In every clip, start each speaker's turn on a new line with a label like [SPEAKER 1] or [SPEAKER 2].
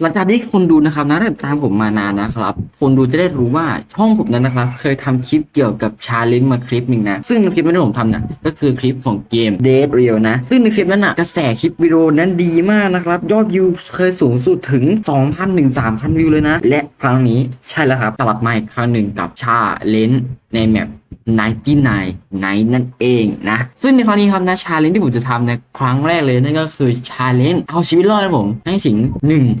[SPEAKER 1] หลังจากที่คนดูนะครับนะได้ตามผมมานานนะครับ คนดูจะได้รู้ว่าช่องผมนั้นนะครับ เคยทำคลิปเกี่ยวกับชาเลนจ์มาคลิปหนึ่งนะ ซึ่งในคลิปนั้นที่ผมทำเนี่ยก็คือคลิปของเกม Dead Real นะ ซึ่งในคลิปนั้นน่ะกระแสคลิปวิดีโอนั้นดีมากนะครับ ยอดวิวเคยสูงสุดถึง 2,000ถึง3,000 วิวเลยนะ และครั้งนี้ใช่แล้วครับกลับมาอีกครั้งหนึ่งกับชาเลนจ์ ในแมป99ไนนั่นเองนะ ซึ่งในครั้งนี้ครับนะชาเลนจ์ที่ผมจะทำในครั้งแรกเลยนั่นก็คือชาเลนจ์เอาชีวิตรอดนะผมให้ถึง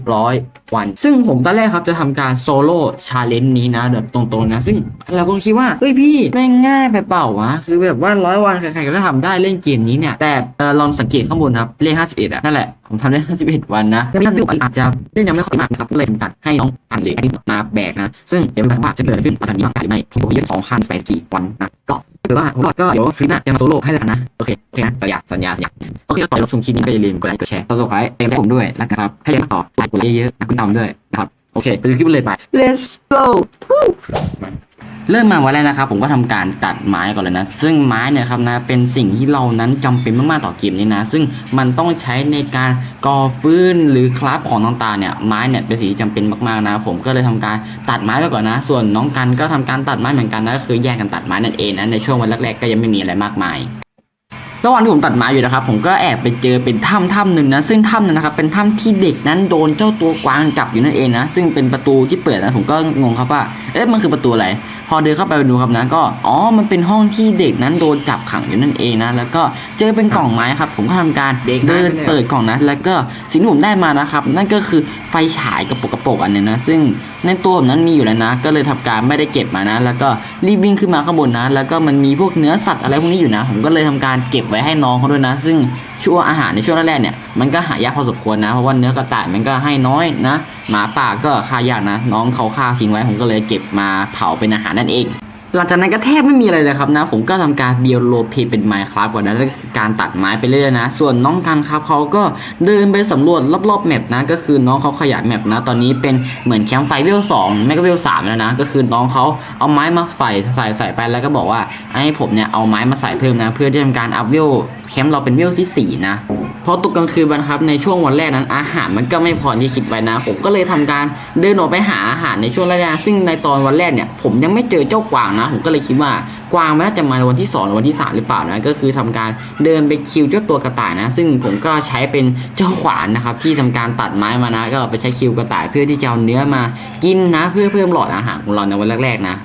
[SPEAKER 1] 100 วัน ซึ่งผมตอนแรกครับจะทำการโซโล่ชาเลนจ์นี้นะแบบตรงๆนะ ซึ่งเราคงคิดว่า เฮ้ยพี่แม่งง่ายไปเปล่าวะ คือแบบว่าร้อยวันใครๆก็ทำได้เล่นเกมนี้เนี่ย แต่เออลองสังเกตข้างบนครับเลข51อะนั่นแหละผมทำได้ 51 วันนะแต่พี่ดูอาจจะเล่นยังไม่ค่อยมากนะครับก็เลยตัดให้น้องอันหรืออันนี้มาแบกนะ ซึ่งเดี๋ยวมาว่าจะเกิดขึ้นตอนนี้บ้างหรือไม่ผมบอสเยอะ2,084วันนะก็ถือว่าผมก็เดี๋ยวคลิปหน้าจะมาโซโล่ให้แล้วกันนะ โอเคโอเคนะแต่อยากสัญญาอยากโอเคแล้วก่อนรับชมคลิปนี้ก็อย่าลืมกดไลค์กดแชร์กด subscribe เต็มใจผมด้วยแล้วกันครับให้ยังต่อไลค์กดไลค์เยอะๆนะคุณดำด้วยนะครับโอเคไปดูคลิปเลยไป let's go เริ่มมาวันแรกนะครับ ผมก็ทำการตัดไม้ก่อนเลยนะ ซึ่งไม้เนี่ยครับนะเป็นสิ่งที่เรานั้นจำเป็นมากๆต่อเกมนี้นะ ซึ่งมันต้องใช้ในการก่อฟืนหรือคราฟของต่างๆเนี่ยไม้เนี่ยเป็นสิ่งที่จำเป็นมากๆนะ ผมก็เลยทำการตัดไม้ไปก่อนนะ ส่วนน้องกันก็ทำการตัดไม้เหมือนกันนะก็คือแยกกันตัดไม้นั่นเองนะในช่วงวันแรกๆก็ยังไม่มีอะไรมากมาย ระหว่างที่ผมตัดไม้อยู่นะครับ ผมก็แอบไปเจอเป็นถ้ำถ้ำหนึ่งนะ ซึ่งถ้ำนั้นนะครับเป็นถ้ำที่เด็กนั้นโดนเจ้าตัวกวางจับอยู่นั่นเองนะ ซึ่งเป็นประตูที่เปิดนะ ผมก็งงครับว่า เอ๊ะมันคือประตูอะไร พอเดินเข้าไปดูครับนะก็ อ๋อ มันเป็นห้องที่เด็กนั้นโดนจับขังอยู่นั่นเองนะ แล้วก็เจอเป็นกล่องไม้ครับ ผมก็ทำการ
[SPEAKER 2] เด็กนะ
[SPEAKER 1] เดิน
[SPEAKER 2] เนี่ย
[SPEAKER 1] เปิดกล่องนะแล้วก็สิ่งที่ผมได้มานะครับ นั่นก็คือไฟฉายกระปุกกระปุกอันหนึงนะ ซึ่ง ในตัวผมนั้นมีอยู่แล้วนะ ก็เลยทำการไม่ได้เก็บมานะ แล้วก็รีบวิ่งขึ้นมาข้างบนนะ แล้วก็มันมีพวกเนื้อสัตว์อะไรพวกนี้อยู่นะ ผมก็เลยทำการเก็บไว้ให้น้องเขาด้วยนะ ซึ่งช่วงอาหารในช่วงแรกๆเนี่ยมันก็หายากพอสมควรนะ เพราะว่าเนื้อกระต่ายมันก็ให้น้อยนะ หมาป่าก็ฆ่ายากนะ น้องเขาฆ่าทิ้งไว้ผมก็เลยเก็บมาเผาเป็นอาหารนั่นเอง หลังจากนั้นก็แทบไม่มีอะไรเลยครับนะ ผมก็ทำการเบียโลเพเป็นไมค์ครับก่อนนะแล้วก็คือการตัดไม้ไปเรื่อยๆนะ ส่วนน้องกันครับเขาก็เดินไปสำรวจรอบๆแมปนะ ก็คือน้องเขาขยายแมปนะ ตอนนี้เป็นเหมือนแคมป์ไฟเวลสองไม่ก็เวลสามแล้วนะ ก็คือน้องเขาเอาไม้มาใส่ใส่ใส่ไปแล้วก็บอกว่าให้ผมเนี่ยเอาไม้มาใส่เพิ่มนะ เพื่อที่ทำการอัพเวลแคมป์เราเป็นเวลที่สี่นะพอตกกลางคืนบันครับในช่วงวันแรกนั้นอาหารมันก็ไม่พอที่คิดไว้นะ ผมก็เลยทำการเดินออกไปหาอาหารในช่วงแรกๆซึ่งในตอนวันแรกเนี่ยผมยังไม่เจอเจ้ากวางนะผมก็เลยคิดว่ากวางมันน่าจะมาในวันที่2หรือวันที่ 3 หรือเปล่านะก็คือทำการเดินไปคิวเจ้าตัวกระต่ายนะ ซึ่งผมก็ใช้เป็นเจ้าขวานนะครับที่ทำการตัดไม้มานะ ก็ไปใช้คิวกระต่ายเพื่อที่จะเอาเนื้อมากินนะ เพื่อเพิ่มหลอดอาหารของเราในวันแรกๆนะ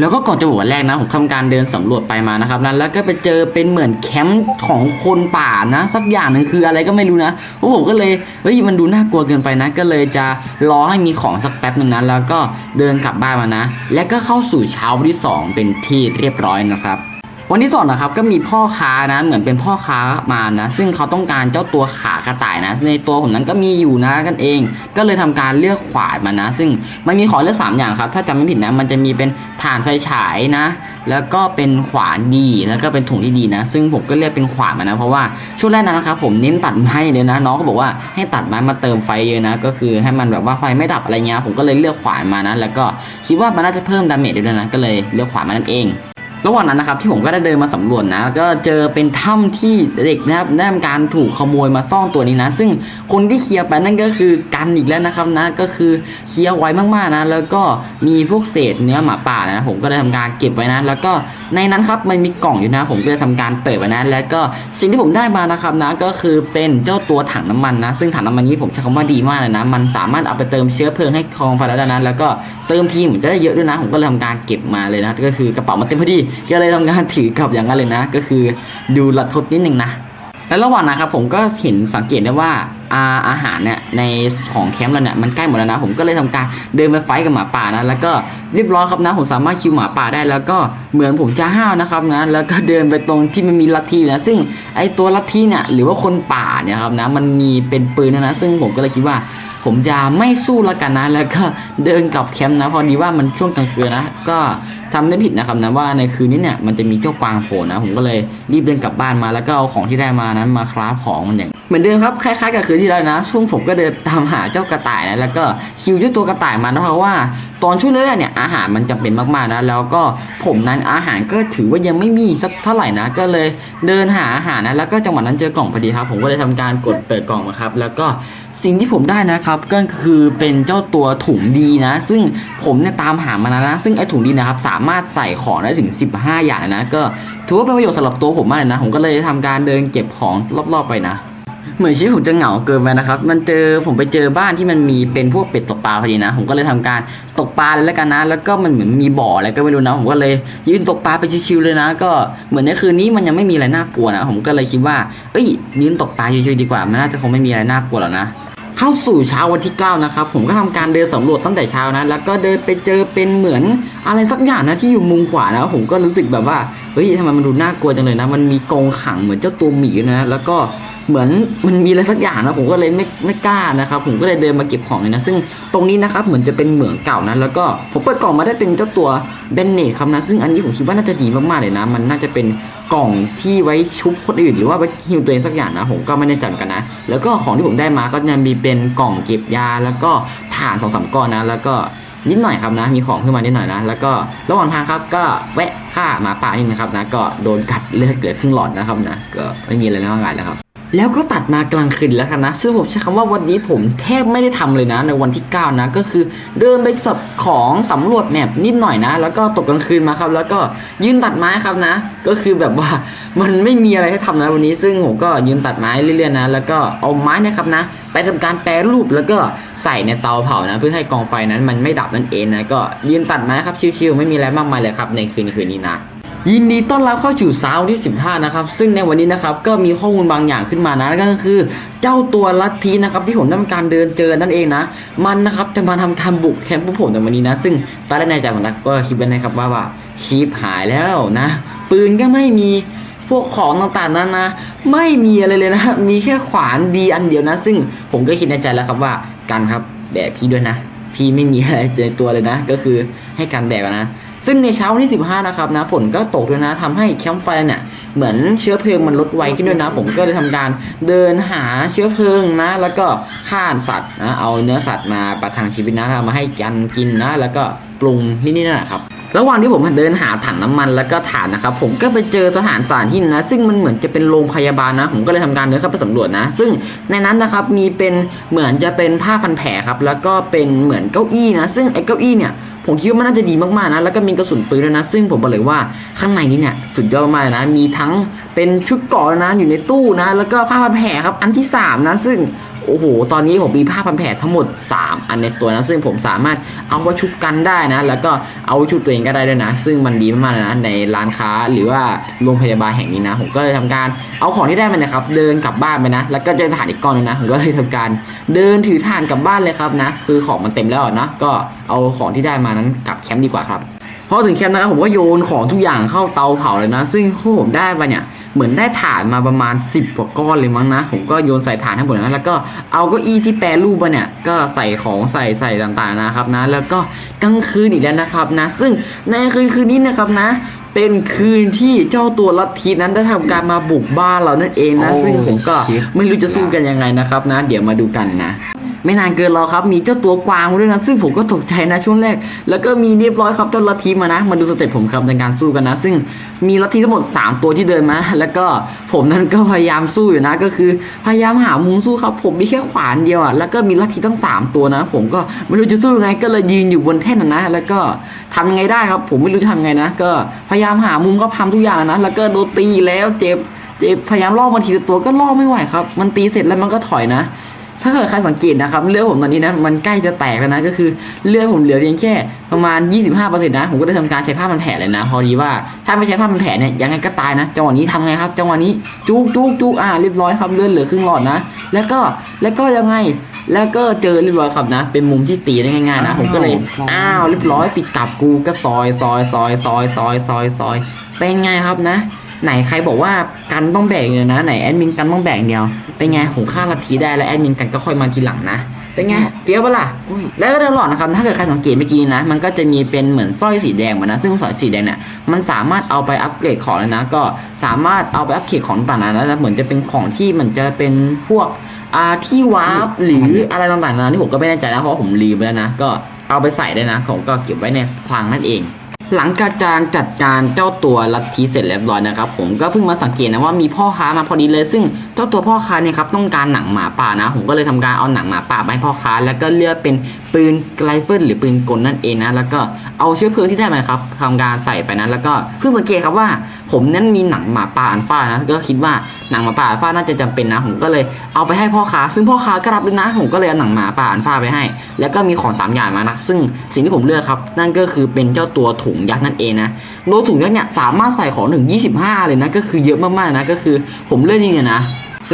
[SPEAKER 1] แล้วก็ก่อนจะบอกวันแรกนะผมทำการเดินสำรวจไปมานะครับนั้นแล้วก็ไปเจอเป็นเหมือนแคมป์ของคนป่านะ สักอย่างหนึ่งคืออะไรก็ไม่รู้นะพวผมก็เลยเฮ้ยมันดูน่ากลัวเกินไปนะ ก็เลยจะรอให้มีของสักแป๊บหนึงนะแล้วก็เดินกลับบ้านมานะ แล้วก็เข้าสู่เช้าวันที่สองเป็นที่เรียบร้อยนะครับ วันที่สองนะครับก็มีพ่อค้านะเหมือนเป็นพ่อค้ามานะซึ่งเขาต้องการเจ้าตัวขากระต่ายนะ ในตัวผมนั้นก็มีอยู่นะกันเอง ก็เลยทำการเลือกขวานมานะ ซึ่งมันมีของเลือกสามอย่างครับ ถ้าจำไม่ผิดนะ มันจะมีเป็นถ่านไฟฉายนะ แล้วก็เป็นขวานดีแล้วก็เป็นถุงที่ดีนะ ซึ่งผมก็เลือกเป็นขวานมานะ เพราะว่าช่วงแรกนั้นนะครับผมเน้นตัดไม้เลยนะน้องก็บอกว่าให้ตัดไม้มาเติมไฟเยอะนะ ก็คือให้มันแบบว่าไฟไม่ดับอะไรเงี้ยผมก็เลยเลือกขวานมานะ แล้วก็คิดว่ามันน่าจะเพิ่มดาเมจด้ด้วยนะก็เลยเลือกขวานมานั่นเอง ระหว่างนั้นนะครับที่ผมก็ได้เดินมาสำรวจนะ ก็เจอเป็นถ้ำที่เด็กนะครับได้ทำการถูกขโมยมาซ่อนตัวนี้นะ ซึ่งคนที่เคลียร์ไปนั่นก็คือกันอีกแล้วนะครับนะก็คือเคลียร์ไว้มากๆนะ แล้วก็มีพวกเศษเนื้อหมาป่านะผมก็ได้ทำการเก็บไว้นะ แล้วก็ในนั้นครับมันมีกล่องอยู่นะ ผมก็เลยทำการเปิดไว้นะ แล้วก็สิ่งที่ผมได้มานะครับนะก็คือเป็นเจ้าตัวถังน้ำมันนะ ซึ่งถังน้ำมันนี้ผมใช้คำว่าดีมากเลยนะ มันสามารถเอาไปเติมเชื้อเพลิงให้คลองไฟได้นะแล้วก็เติมทีมจะได้เยอะด้วยนะ ผมก็เลยทำการเก็บมาเลยนะ ก็คือกระเป๋ามันเต็มพอดีก็เลยทำการถือกลับอย่างนั้นเลยนะ ก็คือดูระทดนิดนึงนะ และระหว่างนะครับผมก็เห็นสังเกตได้ว่าอาอาหารเนี่ยในของแคมป์เราเนี่ยมันใกล้หมดแล้วนะผมก็เลยทำการเดินไปไฟกับหมาป่านะแล้วก็เรียบร้อยครับนะผมสามารถคิวหมาป่าได้ แล้วก็เหมือนผมจะห้าวนะครับนะแล้วก็เดินไปตรงที่มันมีลัทธินะซึ่งไอตัวลัทธิเนี่ยหรือว่าคนป่าเนี่ยครับนะมันมีเป็นปืนนะนะซึ่งผมก็เลยคิดว่า ผมจะไม่สู้แล้วกันนะ แล้วก็เดินกลับแคมป์นะพอดีว่ามันช่วงกลางคืนนะก็ ทำได้ผิดนะครับนะว่าในคืนนี้เนี่ยมันจะมีเจ้ากวางโผล่นะผมก็เลยรีบเดินกลับบ้านมาแล้วก็เอาของที่ได้มานั้นมาคราฟของมันอย่างเหมือนเดิมครับคล้ายๆกับคืนที่แล้วนะช่วงผมก็เดินตามหาเจ้ากระต่ายนะแล้วก็คิวเจ้าตัวกระต่ายมานะเพราะว่า ตอนช่วงแรกๆเนี่ยอาหารมันจำเป็นมากๆนะแล้วก็ผมนั้นอาหารก็ถือว่ายังไม่มีสักเท่าไหร่นะก็เลยเดินหาอาหารนะแล้วก็จังหวะนั้นเจอกล่องพอดีครับ ผมก็เลยทำการกดเปิดกล่องมาครับแล้วก็ สิ่งที่ผมได้นะครับก็คือเป็นเจ้าตัวถุงดีนะ ซึ่งผมเนี่ยตามหามานานนะ ซึ่งไอ้ถุงดีนะครับสามารถใส่ของได้ถึง 15 อย่างนะ ก็ถือว่าเป็นประโยชน์สำหรับตัวผมมากเลยนะ ผมก็เลยทำการเดินเก็บของรอบๆไปนะเหมือนชีวิตผมจะเหงาเกินไปนะครับ มันเจอผมไปเจอบ้านที่มันมีเป็นพวกเป็ดตกปลาพอดีนะ ผมก็เลยทำการตกปลาเลยแล้วกันนะ แล้วก็มันเหมือนมีบ่ออะไรก็ไม่รู้นะ ผมก็เลยยืนตกปลาไปชิวๆเลยนะ ก็เหมือนในคืนนี้มันยังไม่มีอะไรน่ากลัวนะ ผมก็เลยคิดว่า เอ้ยยืนตกปลาชิวๆดีกว่า มันน่าจะคงไม่มีอะไรน่ากลัวหรอกนะ เข้าสู่เช้าวันที่ 9 นะครับ ผมก็ทำการเดินสำรวจตั้งแต่เช้านะ แล้วก็เดินไปเจอเป็นเหมือนอะไรสักอย่างนะที่อยู่มุมขวานะผมก็รู้สึกแบบว่า เฮ้ยทำไมมันดูน่ากลัวจังเลยนะ มันมีกรงขังเหมือนเจ้าตัวหมีนะ แล้วก็เหมือนมันมีอะไรสักอย่างนะผมก็เลยไม่ไม่กล้านะครับ ผมก็เลยเดินมาเก็บของเลยนะ ซึ่งตรงนี้นะครับเหมือนจะเป็นเหมืองเก่านะ แล้วก็ผมเปิดกล่องมาได้เป็นเจ้าตัวเบนเนตครับนะ ซึ่งอันนี้ผมคิดว่าน่าจะดีมากๆเลยนะ มันน่าจะเป็นกล่องที่ไว้ชุบคนอื่น หรือว่าไว้ฮิวตัวเองสักอย่างนะผมก็ไม่แน่ใจกันนะ แล้วก็ของที่ผมได้มาก็จะมีเป็นกล่องเก็บยา แล้วก็ถ่านสองสามก้อนนะ แล้วก็ นิดหน่อยครับนะ มีของขึ้นมานิดหน่อยนะ แล้วก็ระหว่างทางครับก็แวะฆ่าหมาป่านิดนะครับนะ ก็โดนกัดเลือดเกลือครึ่งหลอดนะครับนะ ก็ไม่มีอะไรมากมายแล้วครับ แล้วก็ตัดมากลางคืนแล้วกันนะ ซึ่งผมใช้คำว่าวันนี้ผมแทบไม่ได้ทำเลยนะ ในวันที่ 9 นะ ก็คือเดินไปสับของสำรวจแมปนิดหน่อยนะ แล้วก็ตกกลางคืนมาครับ แล้วก็ยืนตัดไม้ครับนะ ก็คือแบบว่ามันไม่มีอะไรให้ทำนะวันนี้ ซึ่งผมก็ยืนตัดไม้เรื่อยๆนะ แล้วก็เอาไม้นะครับนะ ไปทำการแปรรูปแล้วก็ใส่ในเตาเผานะ เพื่อให้กองไฟนั้นมันไม่ดับนั่นเองนะ ก็ยืนตัดไม้ครับชิวๆไม่มีอะไรมากมายเลยครับในคืนคืนนี้นะ ยินดีต้อนรับเข้าสู่เช้าที่ 15 นะครับ ซึ่งในวันนี้นะครับก็มีข้อมูลบางอย่างขึ้นมานะนั่นก็คือ เจ้าตัวลัทธินะครับที่ผมได้ทำการเดินเจอนั่นเองนะ มันนะครับจะมาทำการบุกแคมป์พวกผมในวันนี้นะ ซึ่งตอนแรกในใจผมนะก็คิดไว้นะครับว่าว่าชีพหายแล้วนะ ปืนก็ไม่มีพวกของต่างๆนั้นนะ ไม่มีอะไรเลยนะ มีแค่ขวานดีอันเดียวนะ ซึ่งผมก็คิดในใจแล้วครับว่ากันครับแบกพี่ด้วยนะ พี่ไม่มีอะไรในตัวเลยนะ ก็คือให้กันแบกนะ ซึ่งในเช้าวันที่ 15 นะครับนะฝนก็ตกด้วยนะทำให้แคมป์ไฟเนี่ยเหมือนเชื้อเพลิงมันลดไวขึ้นด้วยนะ ผมก็เลยทำการเดินหาเชื้อเพลิงนะ แล้วก็ฆ่าสัตว์นะเอาเนื้อสัตว์มาประทังชีวิตนะเอามาให้กันกินนะ แล้วก็ปรุงนี่นี่นั่นแหละครับระหว่างที่ผมเดินหาถังน้ำมันแล้วก็ถ่านนะครับผมก็ไปเจอสถานสถานที่นะ ซึ่งมันเหมือนจะเป็นโรงพยาบาลนะ ผมก็เลยทำการเดินเข้าไปสำรวจนะ ซึ่งในนั้นนะครับมีเป็นเหมือนจะเป็นผ้าพันแผลครับแล้วก็เป็นเหมือนเก้าอี้นะ ซึ่งไอ้เก้าอี้เนี่ย ผมคิดว่ามันน่าจะดีมากๆนะ แล้วก็มีกระสุนปืนด้วยนะ ซึ่งผมบอกเลยว่าข้างในนี้เนี่ยสุดยอดมากนะ มีทั้งเป็นชุดเกาะนะอยู่ในตู้นะ แล้วก็ผ้าพันแผลครับ อันที่สามนะ ซึ่ง โอ้โห ตอนนี้ผมมีผ้าพันแผลทั้งหมด 3 อันในตัวนะ ซึ่งผมสามารถเอาไว้ชุบกันได้นะ แล้วก็เอาไว้ชุบตัวเองก็ได้ด้วยนะ ซึ่งมันดีมากๆเลยนะ ในร้านค้าหรือว่าโรงพยาบาลแห่งนี้นะ ผมก็เลยทำการเอาของที่ได้มานะครับ เดินกลับบ้านไปนะ แล้วก็เจอถ่านอีกก้อนนึงนะ ผมก็เลยทำการเดินถือถ่านกลับบ้านเลยครับนะ คือของมันเต็มแล้วนะ ก็เอาของที่ได้มานั้นกลับแคมป์ดีกว่าครับ พอถึงแคมป์นะครับผมก็โยนของทุกอย่างเข้าเตาเผาเลยนะ ซึ่งพวกผมได้ไปเนี่ยเหมือนได้ถ่านมาประมาณ 10กว่าก้อนเลยมั้งนะ ผมก็โยนใส่ถ่านทั้งหมดนะแล้วก็เอาเก้าอี้ที่แปรรูปมาเนี่ยก็ใส่ของใส่ใส่ต่างๆนะครับนะ แล้วก็กลางคืนอีกแล้วนะครับนะ ซึ่งในคืนคืนนี้นะครับนะ เป็นคืนที่เจ้าตัวลัทธินั้นได้ทำการมาบุกบ้านเรานั่นเองนะ ซึ่งผมก็ไม่รู้จะสู้กันยังไงนะครับนะ เดี๋ยวมาดูกันนะ ไม่นานเกินรอครับ มีเจ้าตัวกวางด้วยนะ ซึ่งผมก็ตกใจนะช่วงแรก แล้วก็มีเรียบร้อยครับเจ้าลัทธิมานะ มาดูสเต็ปผมครับในการสู้กันนะ ซึ่งมีลัทธิทั้งหมด 3 ตัวที่เดินมา แล้วก็ผมนั้นก็พยายามสู้อยู่นะ ก็คือพยายามหามุมสู้ครับ ผมมีแค่ขวานเดียวอะ แล้วก็มีลัทธิทั้ง 3 ตัวนะ ผมก็ไม่รู้จะสู้ยังไง ก็เลยยืนอยู่บนแท่นนะ แล้วก็ทำยังไงได้ครับ ผมไม่รู้จะทำยังไงนะ ก็พยายามหามุมก็พามทุกอย่างนะ แล้วก็โดนตีแล้วเจ็บเจ็บพยายามล่อมันทีละตัวก็ล่อไม่ไหวครับ มันตีเสร็จแล้วมันก็ถอยนะ ถ้าเกิดใครสังเกตนะครับเลือดผมตอนนี้นะมันใกล้จะแตกแล้วนะก็คือเลือดผมเหลือเพียงแค่ประมาณ 25%นะผมก็ได้ทำการใช้ผ้าพันแผลเลยนะ พอดีว่าถ้าไม่ใช้ผ้าพันแผลเนี่ยยังไงก็ตายนะจังหวะนี้ทำไงครับจังหวะนี้จุกจุกจุกอ่าเรียบร้อยครับเลือดเหลือครึ่งหลอดนะ แล้วก็แล้วก็ยังไงแล้วก็เจอเรียบร้อยครับนะ เป็นมุมที่ตีได้ง่ายๆนะ ผมก็เลยอ้าวเรียบร้อยติดกับกูก็ซอยซอยซอยซอยซอยซอยซอยเป็นไงครับนะ ไหนใครบอกว่ากันต้องแบ่งเลยนะไหนแอดมินกันต้องแบ่งเดียวเป็นไงผมฆ่าลัทธิได้แล้วแอดมินกันก็ค่อยมาทีหลังนะเป็นไงเฟี้ยวปะล่ะแล้วก็ตลอดนะครับถ้าเกิดใครสังเกตเมื่อกี้นี้นะ มันก็จะมีเป็นเหมือนสร้อยสีแดงมานะซึ่งสร้อยสีแดงเนี่ยมันสามารถเอาไปอัปเกรดของเลยนะ ก็สามารถเอาไปอัปเกรดของต่างๆนะแล้วเหมือนจะเป็นของที่มันจะเป็นพวกอ่าที่วาร์ปหรืออะไรต่างๆนะที่ผมก็ไม่แน่ใจนะเพราะว่าผมลืมไปแล้วนะก็เอาไปใส่ได้นะผมก็เก็บไว้ในพลังนั่นเอง หลังจากการจัดการเจ้าตัวลัทธิเสร็จเรียบร้อยนะครับผมก็เพิ่งมาสังเกตนะว่ามีพ่อค้ามาพอดีเลย ซึ่งเจ้าตัวพ่อค้าเนี่ยครับต้องการหนังหมาป่านะ ผมก็เลยทำการเอาหนังหมาป่าไปให้พ่อค้า แล้วก็เลือกเป็น ปืนไรเฟิลหรือปืนกลนั่นเองนะแล้วก็เอาเชื้อเพลิงที่ได้มาครับทำการใส่ไปนะแล้วก็เพิ่งสังเกตครับว่า ผมนั้นมีหนังหมาป่าอันฟ้านะก็คิดว่าหนังหมาป่าอันฟ้าน่าจะจำเป็นนะผมก็เลยเอาไปให้พ่อค้าซึ่งพ่อค้าก็รับเลยนะผมก็เลยเอาหนังหมาป่าอันฟ้าไปให้ แล้วก็มีของสามอย่างมานะซึ่งสิ่งที่ผมเลือกครับ นั่นก็คือเป็นเจ้าตัวถุงยักษ์นั่นเองนะโดยถุงยักษ์เนี่ยสามารถใส่ของถึง 25 เลยนะก็คือเยอะมากๆนะก็คือผมเลือกนี่เนี่ยนะ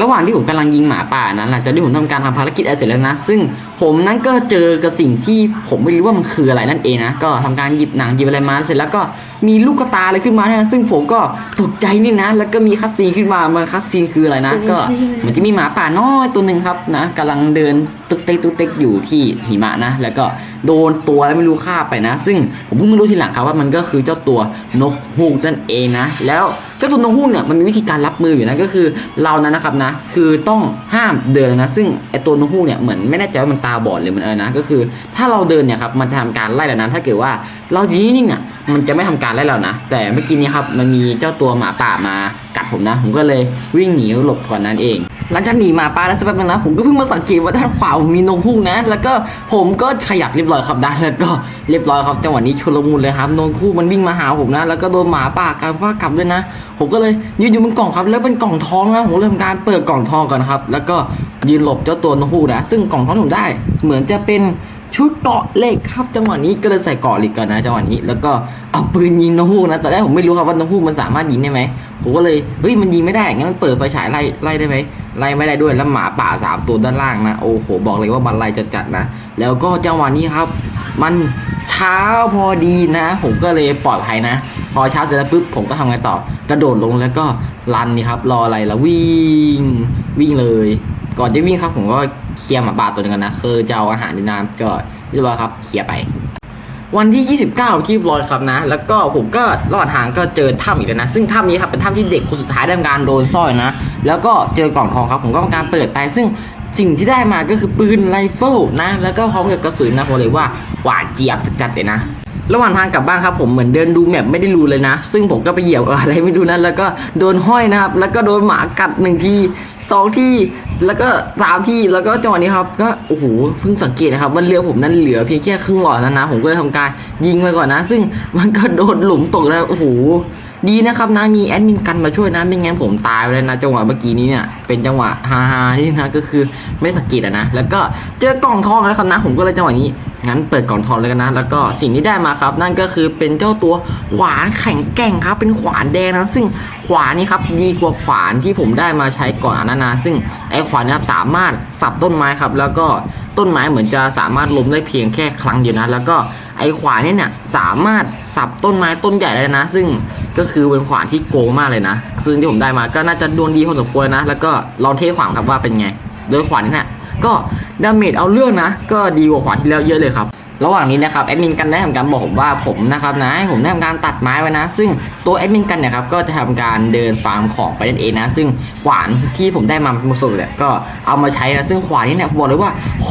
[SPEAKER 1] ระหว่างที่ผมกำลังยิงหมาป่านั้นหลังจากที่ผมทำการทำภารกิจอะไรเสร็จแล้วนะ ซึ่ง ผมนั้นก็เจอกับสิ่งที่ผมไม่รู้ว่ามันคืออะไรนั่นเองนะ ก็ทำการหยิบหนังหยิบอะไรมาเสร็จแล้วก็มีลูกกระตาอะไรขึ้นมาเนี่ยนะซึ่งผมก็ตกใจนี่นะ แล้วก็มีคัสซีนขึ้นมามันคัสซีนคืออะไรนะ ก็เหมันจะมีหมาป่าน้อยตัวหนึ่งครับนะกำลังเดินตึกเต็กตึกเต็กอยู่ที่หิมะนะ แล้วก็โดนตัวแล้วไม่รู้ฆ่าไปนะ ซึ่งผมเพิ่งมารู้ทีหลังครับว่ามันก็คือเจ้าตัวนกฮูกนั่นเองนะ แล้วเจ้าตัวนกฮูกเนี่ยมันมีวิธีการรับมืออยู่นะก็คือเรานั้นนะครับนะ คือต้องห้ามเดินนะ ซึ่งไอตัวนกฮูกเนี่ยเหมือนไม่แน่ใจว่ามันตาบอดหรือมันอะไรนะก็คือ ถ้าเราเดินเนี่ยครับมันจะทำการไล่เรานะถ้าเกิดว่าเรายืนนิ่งๆเนี่ยมันจะไม่ทำการไล่เรานะ แต่เมื่อกี้นี้ครับมันมีเจ้าตัวหมาป่ามากัดผมนะ ผมก็เลยวิ่งหนีหลบก่อนนั้นเอง หลังจากหนีมาป่าแล้วสักแป๊บนึงนะผมก็เพิ่งมาสังเกตว่าด้านขวาผมมีนกฮูกนะ แล้วก็ผมก็ขยับเรียบร้อยครับด้แล้วก็เรียบร้อยครับจังหวะนี้ชุลมุนเลยครับนกฮูกมันวิ่งมาหาผมนะ แล้วก็โดนหมาป่าการฟาดกลับด้วยนะ ผมก็เลยยืนอยู่บนกล่องครับ แล้วเป็นกล่องทองนะผมเลยทำการเปิดกล่องทองก่อนครับ แล้วก็ยืนหลบเจ้าตัวนกฮูกนะ ซึ่งกล่องทองผมได้เหมือนจะเป็นชุดเกาะเหล็กครับจังหวะนี้ก็เลยใส่เกาะเหล็กก่อนนะจังหวะนี้แล้วก็เอาปืนยิงนกฮูกนะแต่แรกผมไม่รู้ครับว่านกฮูกมันสามารถยิงได้ไหมผมก็เลยเฮ้ยมันยิงไม่ได้งั้นเปิดไฟฉายไล่ไล่ได้ไหม ไล่ไม่ได้ด้วยแล้วหมาป่าสามตัวด้านล่างนะโอ้โหบอกเลยว่าบันไลจะจัดนะ แล้วก็จังหวะนี้ครับ มันเช้าพอดีนะ ผมก็เลยปลอดภัยนะ พอเช้าเสร็จแล้วปุ๊บผมก็ทำไงต่อกระโดดลงแล้วก็รันนี่ครับ รออะไรแล้ววิ่งวิ่งเลย ก่อนจะวิ่งครับผมก็เคลียร์หมาป่าตัวหนึงกันนะคือจะเอาอาหารในน้ำก็เรียบร้อยครับเคลียร์ไป วันที่ 29ที่ร้อยครับนะ แล้วก็ผมก็รอดทางก็เจอถ้ำอีกแล้วนะ ซึ่งถ้ำนี้ครับเป็นถ้ำที่เด็กคนสุดท้ายได้การโดนสร้อยนะ แล้วก็เจอกล่องทองครับ ผมก็ทำการเปิดไป ซึ่งสิ่งที่ได้มาก็คือปืนไรเฟิลนะ แล้วก็พร้อมกับกระสุนนะผมเลยว่าหวานเจี๊ยบจัดเลยนะระหว่างทางกลับบ้านครับผมเหมือนเดินดูแมพไม่ได้รู้เลยนะ ซึ่งผมก็ไปเหยียบอะไรไม่รู้นะแล้วก็โดนห้อยนะครับ แล้วก็โดนหมากัดหนึ่งทีสองที่ แล้วก็สามที่แล้วก็จังหวะนี้ครับ ก็โอ้โหเพิ่งสังเกตนะครับว่าเรือผมนั้นเหลือเพียงแค่ครึ่งหลอดแล้วนะ ผมก็เลยทำการยิงไปก่อนนะ ซึ่งมันก็โดนหลุมตกแล้วโอ้โหดีนะครับนะมีแอดมินกันมาช่วยนะไม่งั้นผมตายไปเลยนะจังหวะเมื่อกี้นี้เนี่ยเป็นจังหวะฮาๆที่นะก็คือไม่สังเกตนะ แล้วก็เจอกล่องทองแล้วครับนะ ผมก็เลยจังหวะนี้ งั้นเปิดกล่องทองเลยกันนะ แล้วก็สิ่งที่ได้มาครับ นั่นก็คือเป็นเจ้าตัวขวานแข็งแกร่งครับ เป็นขวานแดงนะซึ่งขวานนี้ครับดีกว่าขวานที่ผมได้มาใช้ก่อนอนนั้นนะซึ่งไอ้ขวานเนะครับสามารถสับต้นไม้ครับ แล้วก็ต้นไม้เหมือนจะสามารถล้มได้เพียงแค่ครั้งเดียวนะ แล้วก็ไอ้ขวานนี้เนี่ยสามารถสับต้นไม้ต้นใหญ่ได้นะ ซึ่งก็คือเป็นขวานที่โกงมากเลยนะ ซึ่งที่ผมได้มาก็น่าจะดวงดีพอสมควรนะ แล้วก็ลองเทขวานครับว่าเป็นไง โดยขวานนี้เนี่ย ก็ดาเมจเอาเรื่องนะ ก็ดีกว่าขวานที่แล้วเยอะเลยครับระหว่างนี้นะครับแอดมินกันได้ทำการบอกผมว่าผมนะครับนะผมได้ทำการตัดไม้ไว้นะ ซึ่งตัวแอดมินกันเนี่ยครับก็จะทำการเดินฟาร์มของไปนั่นเองนะ ซึ่งขวานที่ผมได้มาหมสุดเนี่ยก็เอามาใช้นะซึ่งขวานนี้เนี่ยบอกเลยว่าโค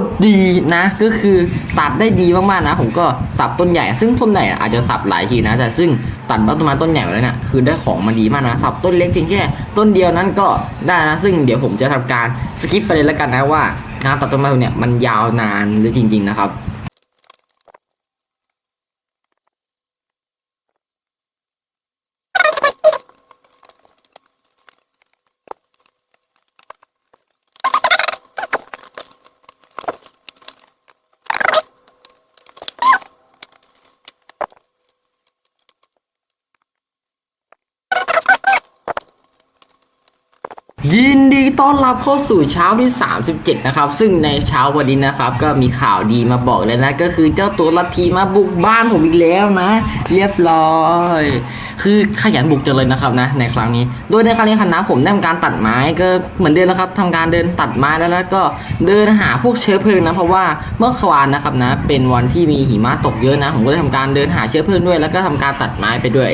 [SPEAKER 1] ตรดีนะ ก็คือตัดได้ดีมากๆนะ ผมก็สับต้นใหญ่ ซึ่งต้นใหญ่อาจจะสับหลายทีนะแต่ซึ่ง ตัดต้นไม้ต้นใหญ่ไว้แล้วเนี่ยคือได้ของมาดีมากนะสับต้นเล็กเพียงแค่ ต้นเดียวนั้นก็ได้นะ ซึ่งเดี๋ยวผมจะทำการสกิปไปเลยแล้วกันนะว่าการตัดต้นไม้เนี่ยมันยาวนานหรือจริง ๆ นะครับ ยินดี ต้อนรับเข้าสู่เช้าที่ 37 นะครับ ซึ่งในเช้าวันนี้นะครับ ก็มีข่าวดีมาบอกเลยนะ ก็คือเจ้าตัวลัทธิมาบุกบ้านผมอีกแล้วนะ เรียบร้อย คือขยันบุกจังเลยนะครับนะ ในครั้งนี้ โดยในครั้งนี้คณะผมได้ทำการตัดไม้ก็เหมือนเดิมนะครับทำการเดินตัดไม้แล้วแล้วก็เดินหาพวกเชื้อเพลิงนะเพราะว่าเมื่อวานนะครับนะ เป็นวันที่มีหิมะตกเยอะนะ ผมก็เลยทำการเดินหาเชื้อเพลิงด้วย แล้วก็ทำการตัดไม้ไปด้วย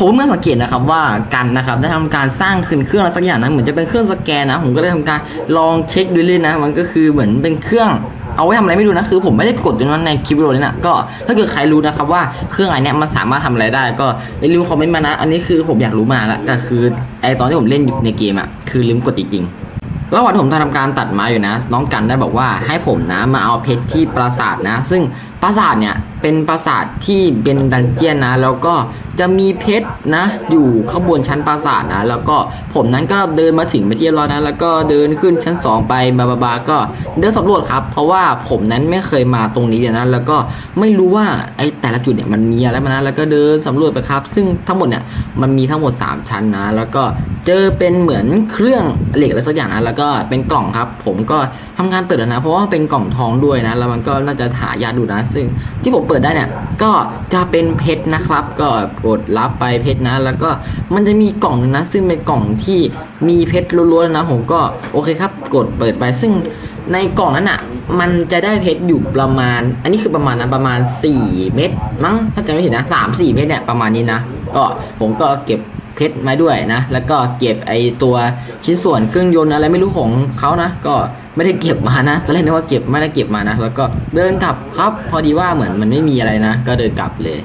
[SPEAKER 1] ผมเมื่อสังเกตนะครับว่ากันนะครับได้ทำการสร้างขึ้นเครื่องอะไรสักอย่างนะเหมือนจะเป็นเครื่องสแกนนะผมก็ได้ทำการลองเช็คดูเลยนะมันก็คือเหมือนเป็นเครื่องเอาไว้ทำอะไรไม่รู้นะคือผมไม่ได้กดตรงนั้นในคลิปวิดีโอนี้นะก็ถ้าเกิดใครรู้นะครับว่าเครื่องไอ้เนี้ยมันสามารถทำอะไรได้ ก็อย่าลืมคอมเมนต์มานะ อันนี้คือผมอยากรู้มาละก็คือไอตอนที่ผมเล่นอยู่ในเกมอะคือลืมกดจริงๆระหว่างผมทำการตัดไม้อยู่นะ น้องกันได้บอกว่าให้ผมนะมาเอาเพชรที่ปราสาทนะ ซึ่งปราสาทเนี่ยเป็นปราสาทที่เป็นดันเจียนนะ แล้วก็ จะมีเพชรนะ อยู่ข้างบนชั้นปราสาทนะ แล้วก็ผมนั้นก็เดินมาถึงไปที่เรียบร้อนะ แล้วก็เดินขึ้นชั้น 2 ไปบาบาบาก็เดินสำรวจครับ เพราะว่าผมนั้นไม่เคยมาตรงนี้เลยนะ แล้วก็ไม่รู้ว่าไอ้แต่ละจุดเนี่ยมันมีอะไรมานะ แล้วก็เดินสำรวจไปครับ ซึ่งทั้งหมดเนี่ยมันมีทั้งหมด 3 ชั้นนะ แล้วก็เจอเป็นเหมือนเครื่องเหล็กอะไรสักอย่างนะ แล้วก็เป็นกล่องครับ ผมก็ทำการเปิดนะ เพราะว่าเป็นกล่องทองด้วยนะ แล้วมันก็น่าจะหายาดูนะ ซึ่งที่ผมเปิดได้เนี่ย ก็จะเป็นเพชรนะครับ ก็กดรับไปเพชรนะ แล้วก็มันจะมีกล่องหนึงนะ ซึ่งเป็นกล่องที่มีเพชรล้วนๆนะ ผมก็โอเคครับ กดเปิดไปซึ่งในกล่องนั้นอะ มันจะได้เพชรอยู่ประมาณ อันนี้คือประมาณนะประมาณ 4 เม็ดมั้งถ้าจำไม่ผิดนะสามสี่เม็ดเนี่ยประมาณนี้นะ ก็ผมก็เก็บเพชรมาด้วยนะ แล้วก็เก็บไอตัวชิ้นส่วนเครื่องยนต์อะไรไม่รู้ของเขานะ ก็ไม่ได้เก็บมานะตอนแรกนึกว่าเก็บไม่ได้เก็บมานะ แล้วก็เดินกลับครับ พอดีว่าเหมือนมันไม่มีอะไรนะ ก็เดินกลับเลย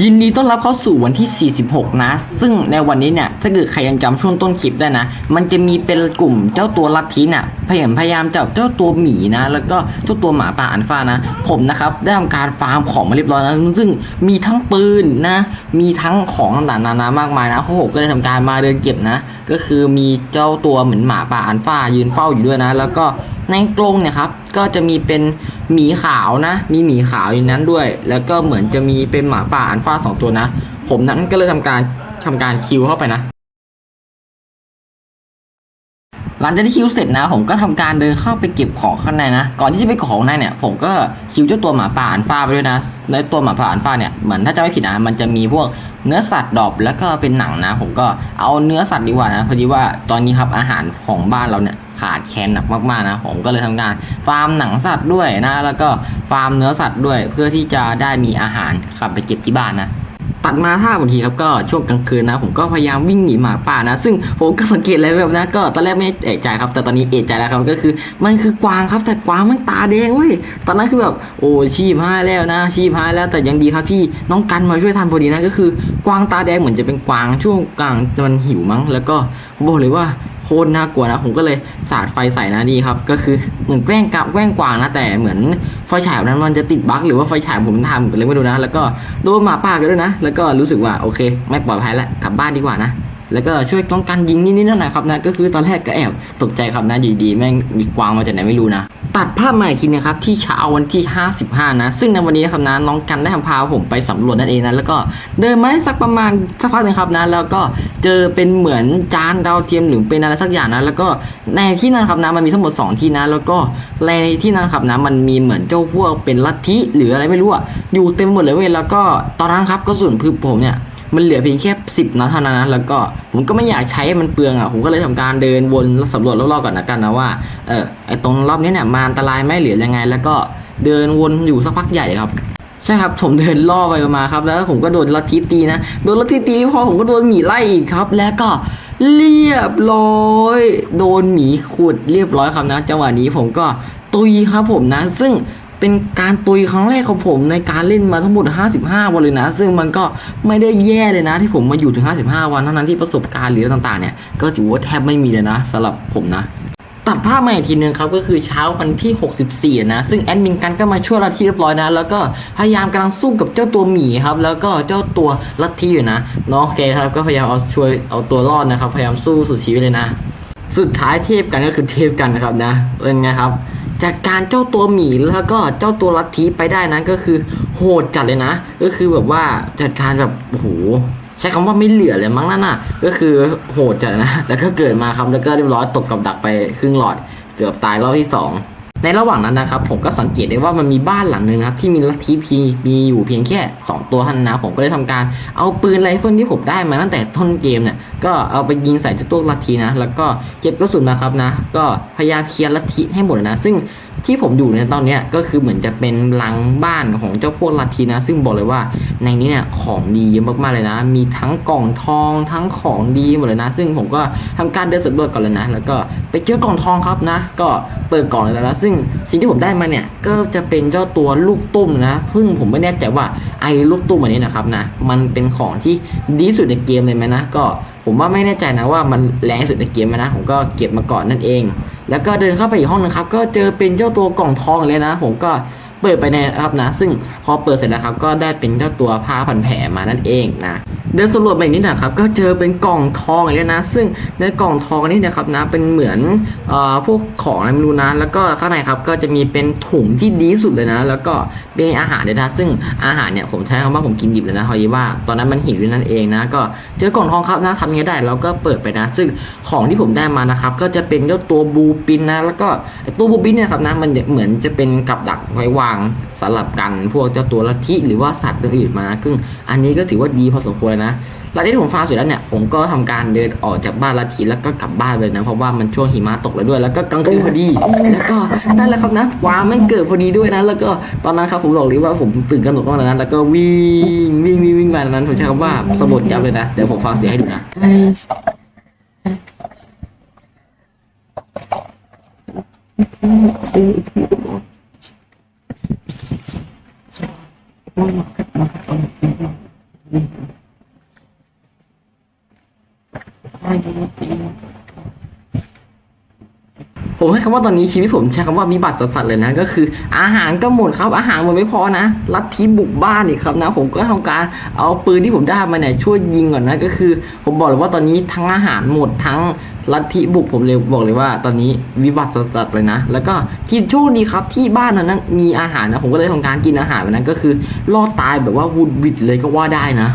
[SPEAKER 1] ยินดีต้อนรับเข้าสู่วันที่ 46 นะ ซึ่งในวันนี้เนี่ย ถ้าเกิดใครยังจำช่วงต้นคลิปได้นะ มันจะมีเป็นกลุ่มเจ้าตัวลัทธิน่ะพยายามพยายามจับเจ้าตัวหมีนะ แล้วก็เจ้าตัวหมาป่าอันฟ้านะ ผมนะครับ ได้ทำการฟาร์มของมาเรียบร้อยนะซึ่งมีทั้งปืนนะ มีทั้งของต่างๆนานามากมายนะพวกผมก็เลยทำการมาเดินเก็บนะ ก็คือมีเจ้าตัวเหมือนหมาป่าอันฟ้ายืนเฝ้าอยู่ด้วยนะ แล้วก็ในกรงเนี่ยครับ ก็จะมีเป็น หมีขาวนะ มีหมีขาวอยู่นั้นด้วย แล้วก็เหมือนจะมีเป็นหมาป่าอันฟ้าสองตัวนะ ผมนั้นก็เลยทำการทำการคิวเข้าไปนะ หลังจากที่คิวเสร็จนะ ผมก็ทำการเดินเข้าไปเก็บของข้างในนะ ก่อนที่จะไปเก็บของข้างในเนี่ย ผมก็คิวเจ้าตัวหมาป่าอันฟ้าไปด้วยนะและตัวหมาป่าอันฟ้าเนี่ยเหมือนถ้าจะไม่ผิดนะมันจะมีพวกเนื้อสัตว์ดอบแล้วก็เป็นหนังนะ ผมก็เอาเนื้อสัตว์ดีกว่านะพอดีว่าตอนนี้ครับอาหารของบ้านเราเนี่ยขาดแคลนหนักมากๆนะ ผมก็เลยทำการฟาร์มหนังสัตว์ด้วยนะ แล้วก็ฟาร์มเนื้อสัตว์ด้วย เพื่อที่จะได้มีอาหารขับไปเก็บที่บ้านนะ ตัดมาถ้าบางทีครับก็ช่วงกลางคืนนะ ผมก็พยายามวิ่งหนีหมาป่านะ ซึ่งผมก็สังเกตเลยแบบนะ ก็ตอนแรกไม่เอกใจครับ แต่ตอนนี้เอกใจแล้วครับก็คือมันคือกวางครับ แต่กวางมันตาแดงเว้ยตอนนั้นคือแบบโอ้ชีพหายแล้วนะ ชีพหายแล้วแต่ยังดีครับที่น้องกันมาช่วยทันพอดีนะก็คือกวางตาแดงเหมือนจะเป็นกวางช่วงกลางมันหิวมั้ง แล้วก็บอกเลยว่า โคตรน่ากลัวนะ ผมก็เลยสาดไฟใส่นะนี่ครับ ก็คือเหมือนแกล้งกับแกล้งกวางนะแต่เหมือนไฟฉายนั้นมันจะติดบั๊กหรือว่าไฟฉายผมทำอะไรไม่รู้นะ แล้วก็โดนหมาป่ากันด้วยนะ แล้วก็รู้สึกว่าโอเค ไม่ปลอดภัยแล้วกลับบ้านดีกว่านะแล้วก็ช่วยป้องกันยิงนิดๆหน่อยๆครับนะก็คือตอนแรกก็แอบตกใจครับนะอยู่ดีแม่งมีกวางมาจากไหนไม่รู้นะ ตัดภาพมาอีกทีนะครับที่เช้าวันที่ 55 นะ ซึ่งในวันนี้นะครับนะน้องกันได้ทำพาผมไปสำรวจนั่นเองนะแล้วก็เดินมาได้สักประมาณสักพักหนึ่งครับนะแล้วก็เจอเป็นเหมือนจานดาวเทียมหรือเป็นอะไรสักอย่างนะแล้วก็ในที่นั้นครับนะมันมีทั้งหมด 2 ที่นะ แล้วก็ในที่นั้นครับนะมันมีเหมือนเจ้าพวกเป็นลัทธิหรืออะไรไม่รู้อะอยู่เต็มหมดเลยเว้ยแล้วก็ตอนนั้นครับก็ส่วนคือผมเนี่ย มันเหลือเพียงแค่สิบนัดเท่านั้นนะแล้วก็ผมก็ไม่อยากใช้ให้มันเปลืองอะผมก็เลยทำการเดินวนสำรวจรอบๆก่อนนะกันนะว่าเออไอตรงรอบนี้เนี่ยมาอันตรายไหมหรือยังไง แล้วก็เดินวนอยู่สักพักใหญ่ครับใช่ครับผมเดินล่อไปมาครับ แล้วผมก็โดนลัทธิตีนะโดนลัทธิตีพอผมก็โดนหมีไล่อีกครับ แล้วก็เรียบร้อย โดนหมีขุดเรียบร้อยครับนะจังหวะนี้ผมก็ตุยครับผมนะ ซึ่ง เป็นการตุยครั้งแรกของผมในการเล่นมาทั้งหมด 55 วันเลยนะ ซึ่งมันก็ไม่ได้แย่เลยนะ ที่ผมมาอยู่ถึง 55 วันเท่านั้นที่ประสบการณ์หรือต่างๆเนี่ยก็ถือว่าแทบไม่มีเลยนะสำหรับผมนะตัดภาพมาอีกทีนึงครับก็คือเช้าวันที่ 64 นะ ซึ่งแอดมินกันก็มาช่วยลัทธิเรียบร้อยนะ แล้วก็พยายามกำลังสู้กับเจ้าตัวหมีครับ แล้วก็เจ้าตัวลัทธิอยู่นะน้องเคครับก็พยายามเอาช่วยเอาตัวรอดนะครับ พยายามสู้สุดชีวิตเลยนะ สุดท้ายเทพกันก็คือเทพกันนะครับนะเป็นไงครับ จัดการเจ้าตัวหมีแล้วก็เจ้าตัวลัทธิไปได้นั่นก็คือโหดจัดเลยนะ ก็คือแบบว่าจัดการแบบโอ้โหใช้คำว่าไม่เหลือเลยมั้งนั่นน่ะ ก็คือโหดจัดนะ แล้วก็เกิดมาครับแล้วก็เรียบร้อยตกกับดักไปครึ่งหลอด เกือบตายรอบที่สอง ในระหว่างนั้นนะครับผมก็สังเกตได้ว่ามันมีบ้านหลังหนึ่งนะครับที่มีลัทธิพีมีอยู่เพียงแค่ 2 ตัวท่านนะผมก็เลยทำการเอาปืนไรเฟิลที่ผมได้มาตั้งแต่ต้นเกมเนี่ยก็เอาไปยิงใส่เจ้าตัวลัทธินะแล้วก็เก็บกระสุนมาครับนะ ก็พยายามเคลียร์ลัทธิให้หมดนะ ซึ่งที่ผมอยู่ในตอนนี้ก็คือเหมือนจะเป็นหลังบ้านของเจ้าพวกลัทธินะ ซึ่งบอกเลยว่าในนี้เนี่ยของดีเยอะมากๆเลยนะ มีทั้งกล่องทองทั้งของดีหมดเลยนะ ซึ่งผมก็ทำการเดินสำรวจก่อนเลยนะ แล้วก็ไปเจอกล่องทองครับนะ ก็เปิดกล่องเลยแล้วนะซึ่งสิ่งที่ผมได้มาเนี่ยก็จะเป็นเจ้าตัวลูกตุ้มนะพึ่งผมไม่แน่ใจว่าไอ้ลูกตุ้มอันนี้นะครับนะมันเป็นของที่ดีสุดในเกมเลยไหมนะก็ผมว่าไม่แน่ใจนะว่ามันแรงสุดในเกมไหมนะผมก็เก็บมาก่อนนั่นเอง แล้วก็เดินเข้าไปอีกห้องนึงครับ ก็เจอเป็นเจ้าตัวกล่องทองเลยนะ ผมก็ เปิดไปในนะครับนะ ซึ่งพอเปิดเสร็จแล้วครับ ก็ได้เป็นเจ้าตัวผ้าพันแผลมานั่นเองนะเดินสำรวจไปอีกนิดนะครับก็เจอเป็นกล่องทองอีกแล้วนะ ซึ่งในกล่องทองนี้นะครับนะเป็นเหมือนเอ่อพวกของอะไรไม่รู้นะแล้วก็ข้างในครับก็จะมีเป็นถุงที่ดีสุดเลยนะ แล้วก็เป็นอาหารเลยนะซึ่งอาหารเนี่ยผมใช้คำว่าผมกินดิบเลยนะเพราะว่าตอนนั้นมันหิวด้วยนั่นเองนะก็เจอกล่องทองครับนะทำยังไงได้เราก็เปิดไปนะ ซึ่งของที่ผมได้มานะครับก็จะเป็นเจ้าตัวบูปินนะแล้วก็ตัวบูปินเนี่ยครับนะมันเหมือนจะเป็นกับดักไว้วางสลับกันพวกเจ้าตัวลัทธิหรือว่าสัตว์อื่นมาซึ่งอันนี้ก็ถือว่าดีพอสมควรเลยนะหลังจากที่ผมฟาร์มเสร็จแล้วเนี่ยผมก็ทำการเดินออกจากบ้านลัทธิแล้วก็กลับบ้านเลยนะเพราะว่ามันช่วงหิมะตกแล้วด้วย แล้วก็กลางคืนพอดี แล้วก็นั่นแหละครับนะวามันเกิดพอดีด้วยนะแล้วก็ตอนนั้นครับผมบอกเลยว่าผมตื่นกันหนกมากเลยนแล้วก็วิ่งวิ่งวิ่งวิ่งมาตอนนั้นผมใช้คำว่าสะบัดจับเลยนะเดี๋ยวผมฟังเสียงให้ดูนะ ผมให้คำว่าตอนนี้ชีวิตผมใช้คำว่ามีบัตรสัสๆเลยนะ ก็คือ อาหารก็หมดครับ อาหารหมดไม่พอนะลัทธิบุกบ้านอีกครับนะ ผมก็ทำการเอาปืนที่ผมได้มาเนี่ยช่วยยิงก่อนนะ ก็คือ ผมบอกเลยว่าตอนนี้ทั้งอาหารหมดทั้ง ลัทธิบุกผมเลยบอกเลยว่า ตอนนี้วิบัติสัสๆเลยนะ แล้วก็ที่โชคดีครับที่บ้านนั้นมีอาหารนะ ผมก็เลยทำการกินอาหารวันนั้นก็คือรอดตายแบบว่าวุดวิดเลยก็ว่าได้นะ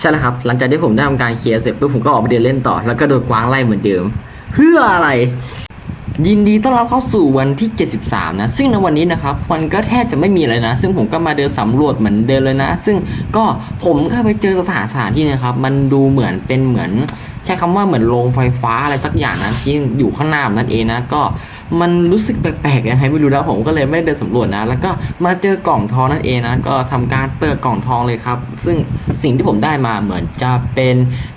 [SPEAKER 1] ใช่แล้วครับ หลังจากที่ผมได้ทำการเคลียร์เสร็จปุ๊บผมก็ออกไปเดินเล่นต่อ แล้วก็โดนกวางไล่เหมือนเดิมเพื่ออะไร ยินดีต้อนรับเข้าสู่วันที่ 73 นะ ซึ่งในวันนี้นะครับมันก็แทบจะไม่มีอะไรนะ ซึ่งผมก็มาเดินสำรวจเหมือนเดิมเลยนะ ซึ่งก็ผมก็ไปเจอสถานสถานที่นะครับ มันดูเหมือนเป็นเหมือน ใช้คำว่าเหมือนโรงไฟฟ้าอะไรสักอย่างนะที่อยู่ข้างหน้าแบบนั่นเองนะก็มันรู้สึกแปลกๆยังไงไม่รู้นะผมก็เลยไม่เดินสำรวจนะ แล้วก็มาเจอกล่องทองนั่นเองนะก็ทำการเปิดกล่องทองเลยครับ ซึ่งสิ่งที่ผมได้มาเหมือนจะเป็น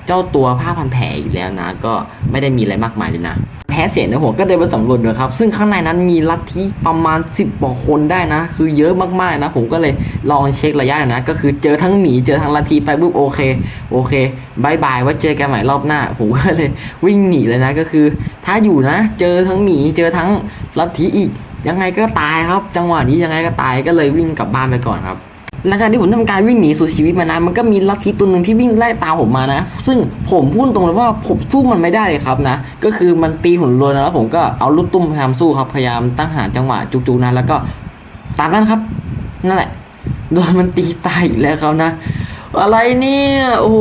[SPEAKER 1] เจ้าตัวผ้าพันแผลอยู่แล้วนะ ก็ไม่ได้มีอะไรมากมายเลยนะแพ้เสียงนะผมก็เดินไปสำรวจดูครับ ซึ่งข้างในนั้นมีลัทธิประมาณ 10กว่าคนได้นะ คือเยอะมากๆนะ ผมก็เลยลองเช็คระยะนะ ก็คือเจอทั้งหมีเจอทั้งลัทธิไปปุ๊บโอเคโอเคบายบายว่าเจอกันใหม่รอบหน้า ผมก็เลยวิ่งหนีเลยนะก็คือ ถ้าอยู่นะ เจอทั้งหมีเจอทั้งลัทธิอีก ยังไงก็ตายครับ จังหวะนี้ยังไงก็ตายก็เลยวิ่งกลับบ้านไปก่อนครับ หลังจากที่ผมทำการวิ่งหนีสู่ชีวิตมานะมันก็มีลัทธิตัวหนึ่งที่วิ่งไล่ตามผมมานะ ซึ่งผมพูดตรงเลยว่าผมสู้มันไม่ได้เลยครับนะ ก็คือมันตีผมรัวนแล้วผมก็เอาลูกตุ้มพยายามสู้ครับพยายามตั้งหาจังหวะจุกๆนะแล้วก็ตามนั้นครับ นั่นแหละโดนมันตีตายอีกแล้วครับนะ อะไรเนี่ยโอ้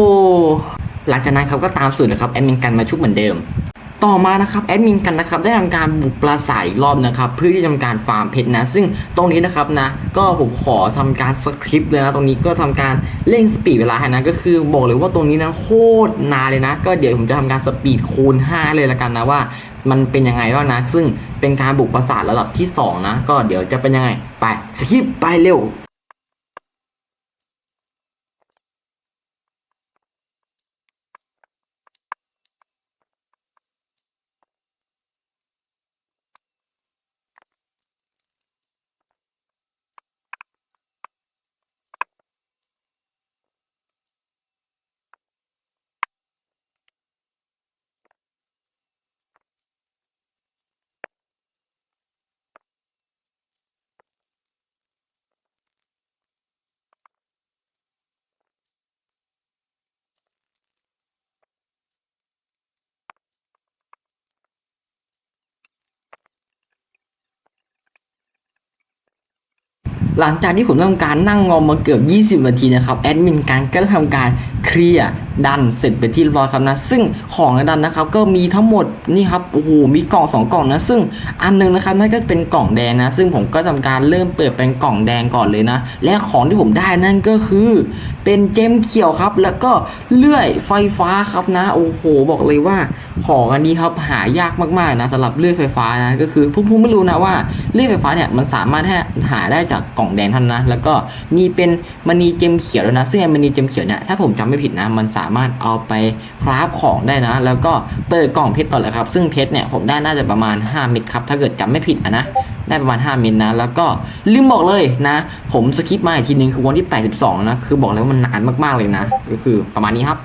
[SPEAKER 1] หลังจากนั้นครับก็ตามสูตรเลยครับแอดมินกันมาชุบเหมือนเดิม ต่อมานะครับแอดมินกันนะครับได้ทำการบุกปราสาทอีกรอบนะครับเพื่อที่จะทำการฟาร์มเพชรนะ ซึ่งตรงนี้นะครับนะก็ผมขอทำการสคริปต์เลยนะตรงนี้ก็ทำการเร่งสปีดเวลาให้นะก็คือบอกเลยว่าตรงนี้นะโคตรนานเลยนะ ก็เดี๋ยวผมจะทำการสปีดคูณ 5 เลยละกันนะว่ามันเป็นยังไงบ้างนะ ซึ่งเป็นการบุกปราสาทระดับที่สองนะ ก็เดี๋ยวจะเป็นยังไง ไปสคริปต์ไปเร็ว หลังจากที่ผมทำการนั่งงอมมาเกือบ 20 นาทีนะครับแอดมินการก็ได้ทำการเคลียร์ดันเสร็จไปที่เรียบร้อยครับนะ ซึ่งของดันนะครับก็มีทั้งหมดนี่ครับโอ้โหมีกล่องสองกล่องนะ ซึ่งอันหนึงนะครับนั่นก็เป็นกล่องแดงนะ ซึ่งผมก็ทำการเริ่มเปิดเป็นกล่องแดงก่อนเลยนะ และของที่ผมได้นั่นก็คือ เป็นเจมเขียวครับ แล้วก็เลื่อยไฟฟ้าครับนะ โอ้โห บอกเลยว่า ของอันนี้ครับหายากมากๆนะสำหรับเลื่อยไฟฟ้านะก็คือผมผมไม่รู้นะว่าเลื่อยไฟฟ้าเนี่ยมันสามารถให้หาได้จากกล่องแดงท่านั้นะ แล้วก็มีเป็นมณีเจมเขียวแล้วนะ ซึ่งไอ้มณีเจมเขียวเนี่ยถ้าผมจำไม่ผิดนะ มันสามารถเอาไปคราฟของได้นะ แล้วก็เปิดกล่องเพชรต่อเลยครับ ซึ่งเพชรเนี่ยผมได้น่าจะประมาณ 5 เม็ดครับ ถ้าเกิดจำไม่ผิดะนะได้ประมาณ 5 เมตรนะ แล้วก็ลืมบอกเลยนะ ผมสคิปมาอีกทีนึงคือวันที่ 82 นะ คือบอกเลยว่ามันนานมากๆเลยนะ ก็คือประมาณนี้ครับ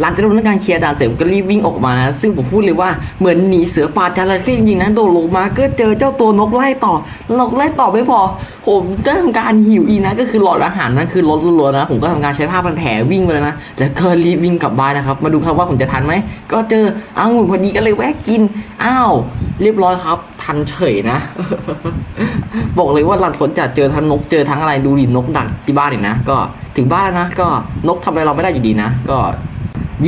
[SPEAKER 1] หลังจากนั้นการเคลียร์ด่านเสร็จผมก็รีบวิ่งออกมานะซึ่งผมพูดเลยว่าเหมือนหนีเสือป่าจระเข้จริงๆนะโดดลงมาก็เจอเจ้าตัวนกไล่ต่อนกไล่ต่อไม่พอ ผมก็ทำการหิวอีนะก็คือหลอดอาหารนั่นคือลดรัวนะ ผมก็ทำการใช้ผ้าพันแผลวิ่งไปเลยนะแล้วก็รีบวิ่งกลับบ้านนะครับ มาดูครับว่าผมจะทันไหมก็เจออ้าวพอดีก็เลยแวะกินอ้าวเรียบร้อยครับ ทันเฉยนะ บอกเลยว่าหลังผลจากเจอทั้งนกเจอทั้งอะไรดูดินกดักที่บ้านอีกนะ ก็ถึงบ้านแล้วนะ ก็นกทำอะไรเราไม่ได้อยู่ดีนะ ก็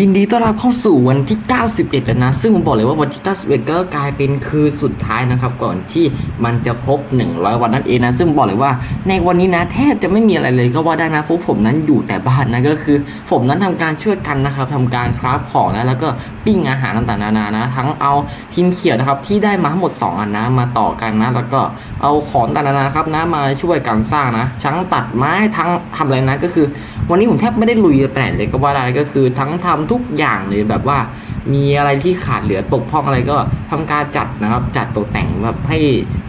[SPEAKER 1] ยินดีต้อนรับเข้าสู่วันที่ 91 แล้วนะ ซึ่งผมบอกเลยว่าวันที่ 91 ก็กลายเป็นคืนสุดท้ายนะครับ ก่อนที่มันจะครบ 100 วันนั่นเองนะ ซึ่งบอกเลยว่าในวันนี้นะแทบจะไม่มีอะไรเลยก็ว่าได้นะเพราะผมนั้นอยู่แต่บ้านนะก็คือ ผมนั้นทำการช่วยกันนะครับทำการคราฟของนะแล้วก็ ปิ้งอาหารต่างๆนานานะ ทั้งเอาพิมพ์เขียวนะครับที่ได้มาทั้งหมด 2 อันนะมาต่อกันนะ แล้วก็เอาของต่างๆนานาครับนะมาช่วยกันสร้างนะทั้งตัดไม้ทั้งทำอะไรนะก็คือ วันนี้ผมแทบไม่ได้ลุยไปไหนเลยก็ว่าได้ก็คือทั้งทำทุกอย่างเลยแบบว่ามีอะไรที่ขาดเหลือตกพร่องอะไรก็ทำการจัดนะครับ จัดตกแต่งแบบให้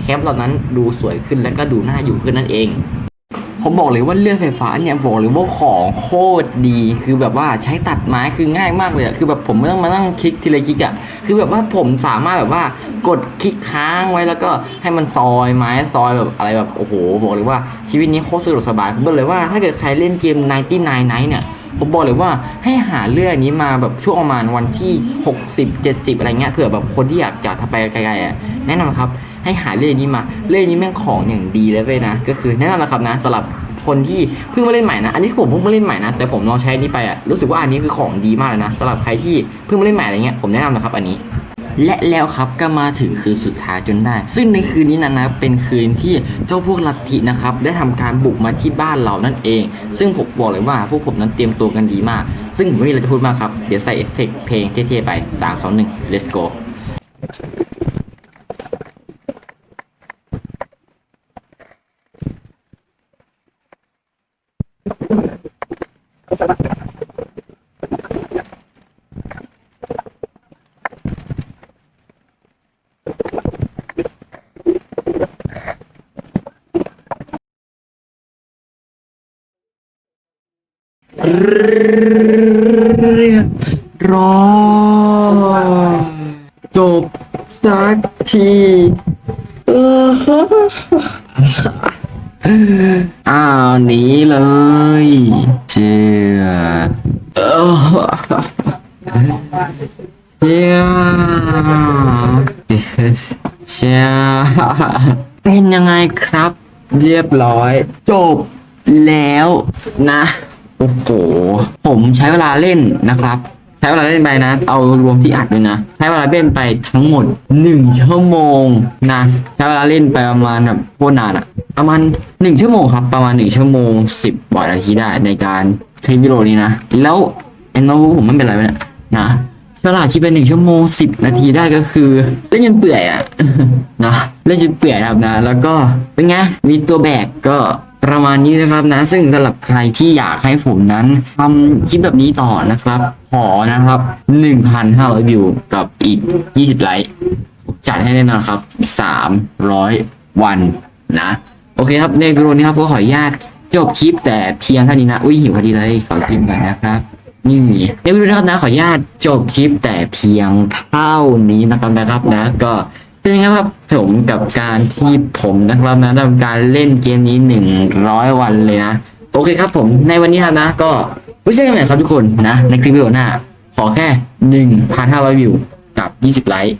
[SPEAKER 1] แคมป์เรานั้นดูสวยขึ้นและก็ดูน่าอยู่ขึ้นนั่นเอง ผมบอกเลยว่าเลื่อยไฟฟ้าเนี่ยบอกเลยว่าของโคตรดี คือแบบว่าใช้ตัดไม้คือง่ายมากเลยอะคือแบบผมไม่ต้องมานั่งคลิกทีละคลิกอะคือแบบว่าผมสามารถแบบว่ากดคลิกค้างไว้แล้วก็ให้มันซอยไม้ซอยแบบอะไรแบบโอ้โหบอกเลยว่าชีวิตนี้โคตรสะดวกสบายผมบอกเลยว่าถ้าเกิดใครเล่นเกม 99 Night เนี่ยผมบอกเลยว่าให้หาเลื่อยนี้มาแบบช่วงประมาณวันที่ 60 70 อะไรเงี้ยเผื่อแบบคนที่อยากจะทำไปไกลๆอะแนะนำครับให้หาเลื่อยนี้มา เลื่อยนี้แม่งของอย่างดีเลยเว้ยนะ ก็คือแนะนำนะครับนะสำหรับคนที่เพิ่งมาเล่นใหม่นะ อันนี้ผมเพิ่งมาเล่นใหม่นะ แต่ผมลองใช้นี้ไปอะรู้สึกว่าอันนี้คือของดีมากเลยนะสำหรับใครที่เพิ่งมาเล่นใหม่อะไรเงี้ย ผมแนะนำนะครับอันนี้ และแล้วครับก็มาถึงคืนสุดท้ายจนได้ ซึ่งในคืนนี้นะนะเป็นคืนที่เจ้าพวกลัทธินะครับได้ทำการบุกมาที่บ้านเรานั่นเอง ซึ่งผมบอกเลยว่าพวกผมนั้นเตรียมตัวกันดีมาก ซึ่งผมไม่มีอะไรจะพูดมากครับ เดี๋ยวใส่เอฟเฟกต์เพลงเท่ๆไป 3 2 1 let's go เรียบร้อยจบสักทีเออ อ้าวหนีเลย เชื่อเออเชื่อเชื่อเป็นยังไงครับ เรียบร้อย จบแล้วนะ โอ้โห ผมใช้เวลาเล่นนะครับ ใช้เวลาเล่นไปนะ เอารวมที่อัดด้วยนะ ใช้เวลาเล่นไปทั้งหมด 1 ชั่วโมงนะ ใช้เวลาเล่นไปประมาณแบบโคตรนานอะประมาณ 1 ชั่วโมงครับ ประมาณ 1 ชั่วโมง 10กว่านาทีได้ในการคลิปวิดีโอนี้นะ แล้วไอ้โนบุผมไม่เป็นไรวะนะใช้เวลาคิดเป็นหนึ่งชั่วโมงสิบนาทีได้ก็คือเล่นจนเปื่อยอะนะเล่นจนเปื่อยนะครับนะ แล้วก็เป็นไงมีตัวแบกก็ประมาณนี้นะครับนะ ซึ่งสำหรับใครที่อยากให้ผมนั้นทำคลิปแบบนี้ต่อนะครับ ขอนะครับ1,500วิวกับอีก20ไลค์จัดให้แน่นอนครับ300วันนะ โอเคครับในวิดีโอนี้ครับก็ขออนุญาตจบคลิปแต่เพียงเท่านี้นะ อุ้ยหิวพอดีเลยขอกินก่อนนะครับนี่ในวิดีโอนะครับนะขออนุญาตจบคลิปแต่เพียงเท่านี้นะครับนะครับนะ ก็เป็นยังไงครับผมกับการที่ผมนะครับนะทำการเล่นเกมนี้หนึ่งร้อยวันเลยนะ โอเคครับผมในวันนี้ครับนะก็ ไว้เจอกันใหม่ครับทุกคนนะในคลิปวิดีโอหน้า ขอแค่หนึ่งพันห้าร้อยวิวกับยี่สิบไลค์